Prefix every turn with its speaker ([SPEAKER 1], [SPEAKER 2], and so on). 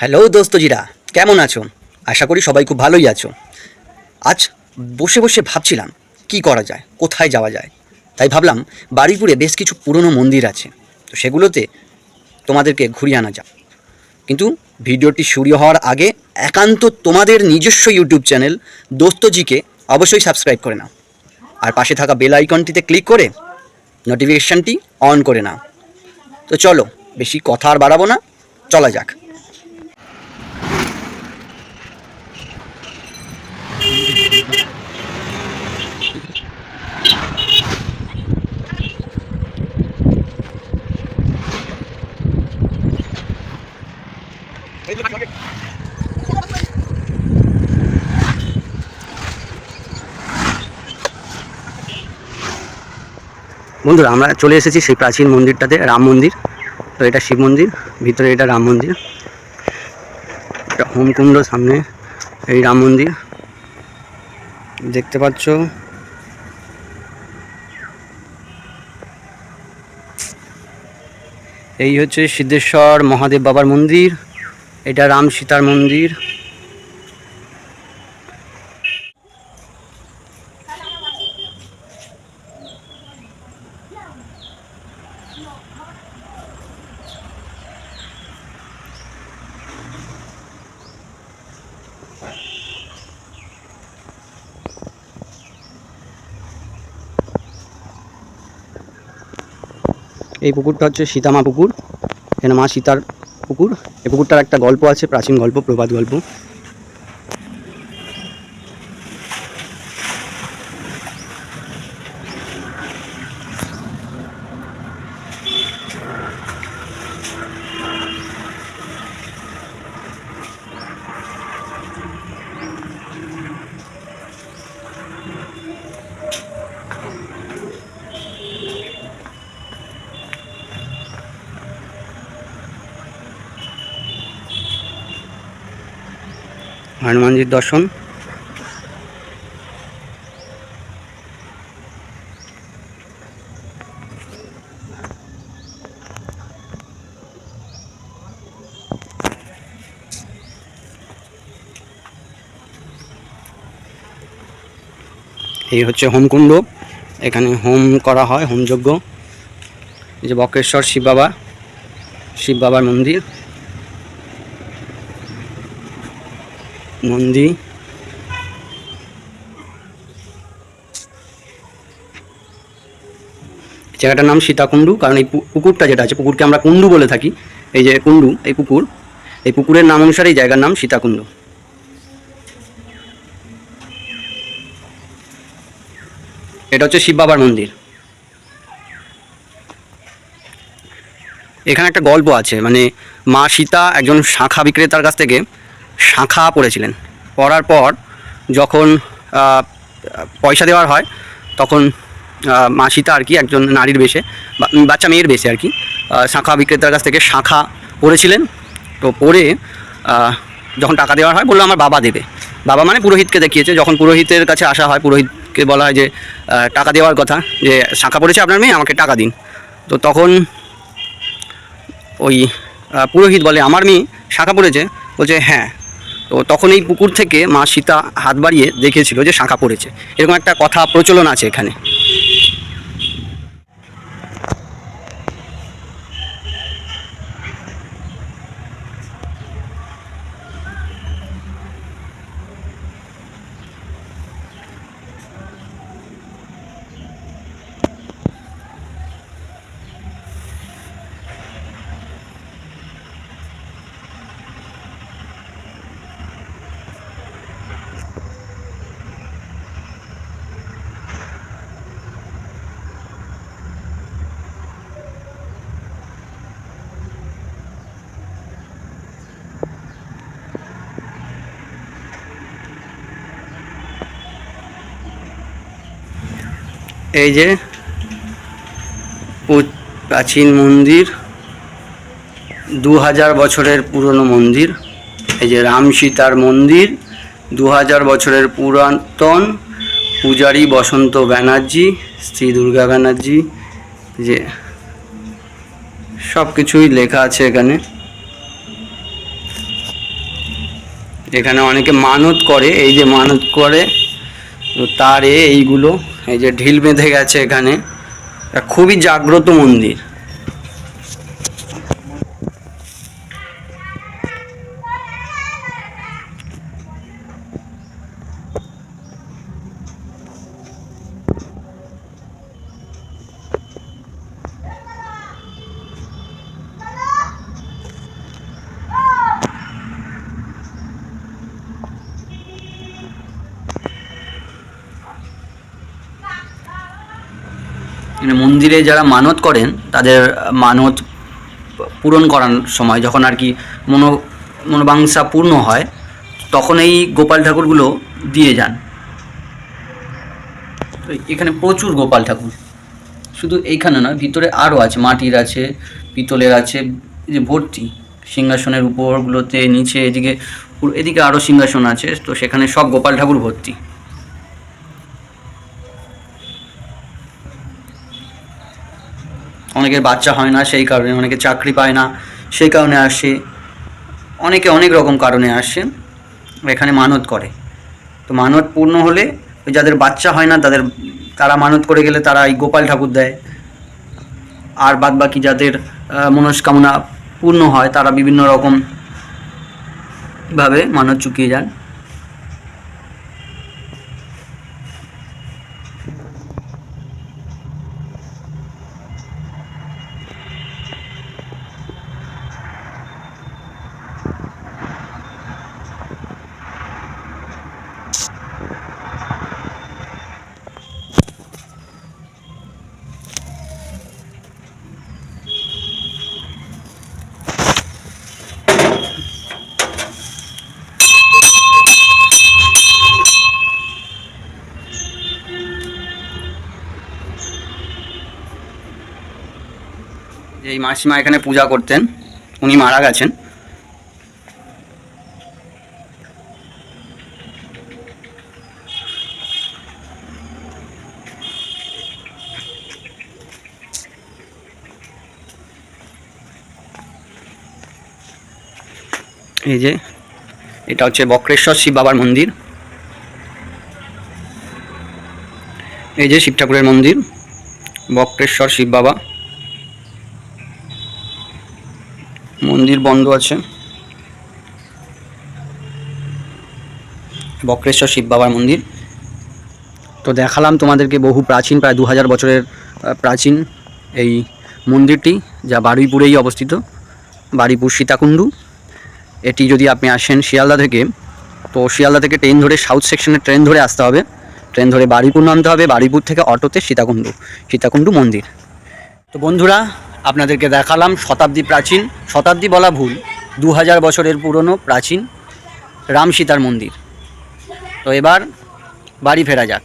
[SPEAKER 1] Hello দোস্তজিরা, কেমন আছো? আশা করি সবাই খুব ভালোই আছো। আজ বসে বসে ভাবছিলাম, কি করা যায়, কোথায় যাওয়া যায়? তাই ভাবলাম বাড়িপুরে বেশ কিছু পুরনো মন্দির আছে, তো সেগুলোতে তোমাদেরকে ঘুরিয়ে আনা যাক। কিন্তু ভিডিওটি শুরু হওয়ার আগে একান্ত তোমাদের নিজস্ব ইউটিউব চ্যানেল দোস্তজিকে অবশ্যই সাবস্ক্রাইব করে নাও। আর পাশে থাকা বেল আইকনটিতে ক্লিক করে নোটিফিকেশানটি অন করে নাও। তো চলো, বেশি কথা আর বাড়াবো না, চলা যাক। বন্ধুরা, আমরা চলে এসেছি সেই প্রাচীন মন্দিরটাতে, রাম মন্দির। তো এটা শিব মন্দির, ভিতরে এটা রাম মন্দির। এটা হোমকুণ্ড সামনে, এই রাম মন্দির। দেখতে পাচ্ছ? এই হচ্ছে সিদ্ধেশ্বর মহাদেব বাবার মন্দির। এটা রাম সীতার মন্দির। এই পুকুরটা হচ্ছে সীতামা পুকুর। এখানে মা সীতার পুকুর। এই পুকুরটার একটা গল্প আছে, প্রাচীন গল্প, প্রবাদ গল্প। হনুমানজির দর্শন। এই হচ্ছে হোমকুণ্ড। এখানে হোম করা হয়, হোমযজ্ঞ। যে বক্রেশ্বর শিব বাবা, শিব বাবার মন্দির। নন্দী জায়গাটার নাম সীতাকুণ্ডু, কারণ এই পুকুরটা যেটা আছে, পুকুরকে আমরা কুণ্ডু বলে থাকি। এই যে কুণ্ডু, এই পুকুর, এই পুকুরের নাম অনুসারে এই জায়গার নাম সীতাকুণ্ড। এটা হচ্ছে শিব বাবার মন্দির। এখানে একটা গল্প আছে মানে মা সীতা একজন শাখা বিক্রেতার কাছ থেকে শাখা পড়েছিলেন। পড়ার পর যখন পয়সা দেওয়ার হয় তখন আহ, মা সীতা আর কি একজন নারীর বেশে বাচ্চা মেয়ের বেশে আর কি শাঁখা বিক্রেতার কাছ থেকে শাঁখা পড়েছিলেন। তো পড়ে যখন টাকা দেওয়ার হয় বলল আমার বাবা দেবে। বাবা মানে পুরোহিতকে দেখিয়েছে। যখন পুরোহিতের কাছে আসা হয় পুরোহিতকে বলা হয় যে টাকা দেওয়ার কথা যে শাঁখা পড়েছে আপনার মেয়ে আমাকে টাকা দিন। তো তখন ওই পুরোহিত বলে আমার মেয়ে শাঁখা পড়েছে? বলছে হ্যাঁ। তো তখন এই পুকুর থেকে মা সীতা হাত বাড়িয়ে দেখেছিল যে শাঁখা পড়েছে। এরকম একটা কথা প্রচলন আছে এখানে। এই যে প্রাচীন মন্দির দু হাজার বছরের পুরনো মন্দির, এই যে রাম সীতার মন্দির দু হাজার বছরের পুরাতন পূজারী বসন্ত ব্যানার্জি শ্রী দুর্গা ব্যানার্জি যে সব কিছুই লেখা আছে এখানে। এখানে অনেকে মানত করে, এই যে মানত করে তার এইগুলো এই যে ঢিল বেঁধে গেছে এখানে খুবই জাগ্রত মন্দির। মন্দিরে যারা মানত করেন, তাদের মানত পূরণ করার সময় যখন আর কি মনো মনোবাংসা পূর্ণ হয়, তখন এই গোপাল ঠাকুরগুলো দিয়ে যান। তো এখানে প্রচুর গোপাল ঠাকুর। শুধু এইখানে নয়, ভিতরে আরও আছে, মাটির আছে, পিতলের আছে যে ভর্তি সিংহাসনের উপরগুলোতে, নিচে, এদিকে এদিকে আরও সিংহাসন আছে, তো সেখানে সব গোপাল ঠাকুর ভর্তি। অনেকের বাচ্চা হয় না, সেই কারণে অনেকে চাকরি পায় না, সেই কারণে আসে। অনেকে অনেক রকম কারণে আসে, এখানে মানত করে। তো মানত পূর্ণ হলে যাদের বাচ্চা হয় না, তাদের, তারা মানত করে গেলে তারা এই গোপাল ঠাকুর দেয়। আর বাদ বাকি যাদের মনস্কামনা পূর্ণ হয়, তারা বিভিন্ন রকম ভাবে মানত চুকিয়ে যান। এই মাসিমা এখানে পূজা করতেন, উনি মারা গেছেন। এই যে, এটা হচ্ছে বক্রেশ্বর শিব বাবার মন্দির। এই যে শিব ঠাকুরের মন্দির, বক্রেশ্বর শিব বাবা। মন্দির বন্ধ আছে। বক্রেশ্বর শিব বাবার মন্দির। তো দেখালাম তোমাদেরকে বহু প্রাচীন, প্রায় দু হাজার বছরের প্রাচীন এই মন্দিরটি, যা বারুইপুরেই অবস্থিত। বারুইপুর সীতাকুণ্ডু। এটি যদি আপনি আসেন শিয়ালদা থেকে, তো শিয়ালদা থেকে ট্রেন ধরে সাউথ সেকশনের ট্রেন ধরে আসতে হবে। ট্রেন ধরে বারুইপুর নামতে হবে, বারুইপুর থেকে অটোতে সীতাকুণ্ডু সীতাকুণ্ডু মন্দির। তো বন্ধুরা আপনাদেরকে দেখালাম শতাব্দী প্রাচীন। শতাব্দী বলা ভুল দু হাজার বছরের পুরনো প্রাচীন রাম সীতার মন্দির। তো এবার বাড়ি ফেরা যাক।